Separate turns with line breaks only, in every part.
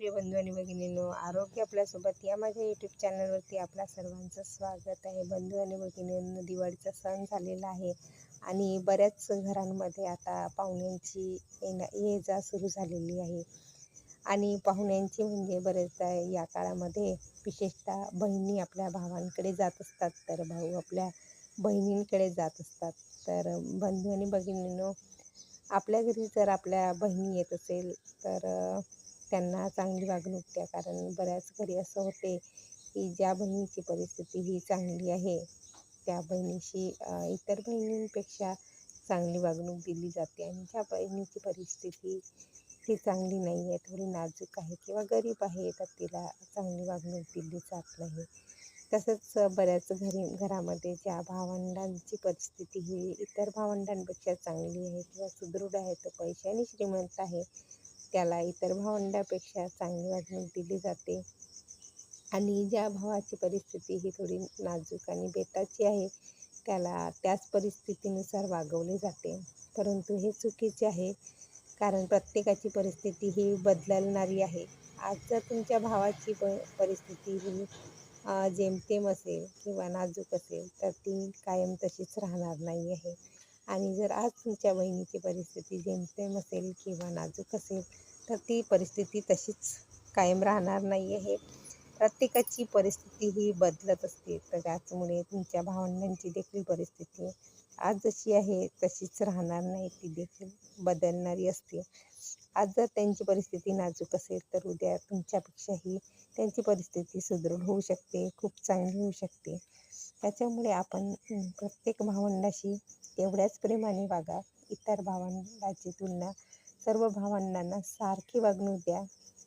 प्रिय बंधू आणि भगिनींनो आरोग्य आपल्यासोबत या माझ्या यूट्यूब चॅनलवरती आपल्या सर्वांचं स्वागत आहे. बंधू आणि भगिनींनो दिवाळीचा सण झालेला आहे आणि बऱ्याच घरांमध्ये आता पाहुण्यांची येणं ये जा सुरू झालेली आहे. आणि पाहुण्यांची म्हणजे बरेचदा या काळामध्ये विशेषतः बहिणी आपल्या भावांकडे जात असतात तर भाऊ आपल्या बहिणींकडे जात असतात. तर बंधू आणि भगिनींनो आपल्या घरी जर आपल्या बहिणी येत असेल तर त्यांना चांगली वागणूक द्या. कारण बऱ्याच घरी असं होते की ज्या बहिणीची परिस्थिती ही चांगली आहे त्या बहिणीशी इतर बहिणींपेक्षा चांगली वागणूक दिली जाते आणि ज्या बहिणीची परिस्थिती ही चांगली नाही आहे थोडी नाजूक आहे किंवा गरीब आहे तर तिला चांगली वागणूक दिली जात नाही. तसंच बऱ्याच घरी घरामध्ये ज्या भावंडांची परिस्थिती ही इतर भावंडांपेक्षा चांगली आहे किंवा सुदृढ आहे तो पैशाने श्रीमंत आहे त्याला इतर भावंडापेक्षा चांगली वागणूक दिली जाते. आणि ज्या भावाची परिस्थिती ही थोडी नाजूक आणि बेताची आहे त्याला त्याच परिस्थितीनुसार वागवले जाते. परंतु हे चुकीचे आहे कारण प्रत्येकाची परिस्थिती ही बदलणारी आहे. आज जर तुमच्या भावाची प परिस्थिती ही जेमतेम असेल किंवा नाजूक असेल तर ती कायम तशीच राहणार नाही आहे. आणि जर आज तुमच्या बहिणीची परिस्थिती जेमतेम असेल किंवा नाजूक असेल तर ती परिस्थिती तशीच कायम राहणार नाही आहे प्रत्येकाची परिस्थिती ही बदलत असते. तर त्याचमुळे तुमच्या भावंडांची देखील परिस्थिती आज जशी आहे तशीच राहणार नाही. ती देखील बदलणारी असते. आज जर त्यांची परिस्थिती नाजूक असेल तर उद्या तुमच्यापेक्षाही त्यांची परिस्थिती सुदृढ होऊ शकते खूप चांगली होऊ शकते. त्याच्यामुळे आपण प्रत्येक भावंडाशी तेवढ्याच प्रेमाने वागा इतर भावंडाची तुलना सर्व भावंडांना सारखी वागणूक द्या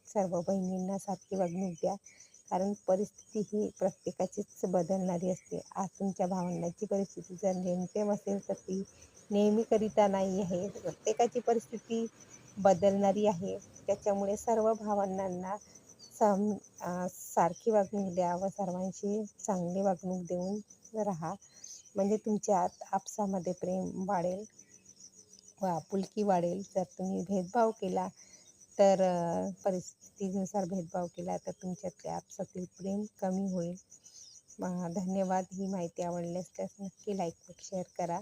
सर्व बहिणींना सारखी वागणूक द्या. कारण परिस्थिती ही प्रत्येकाचीच बदलणारी असते. आज तुमच्या भावंडाची परिस्थिती जर नेमतेम असेल तर ती नेहमीकरिता नाही आहे. प्रत्येकाची परिस्थिती बदलणारी आहे. त्याच्यामुळे सर्व भावंडांना सम सारखी वागणूक द्या व सर्वांशी चांगली वागणूक देऊन राहा. म्हणजे तुमच्या आपसामध्ये प्रेम वाढेल व आपुलकी वाढेल. जर तुम्ही भेदभाव केला तर परिस्थितीनुसार भेदभाव केला तर तुमच्यातल्या आपसातील प्रेम कमी होईल. धन्यवाद. ही माहिती आवडली असल्यास नक्की लाईक शेअर करा.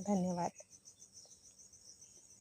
धन्यवाद.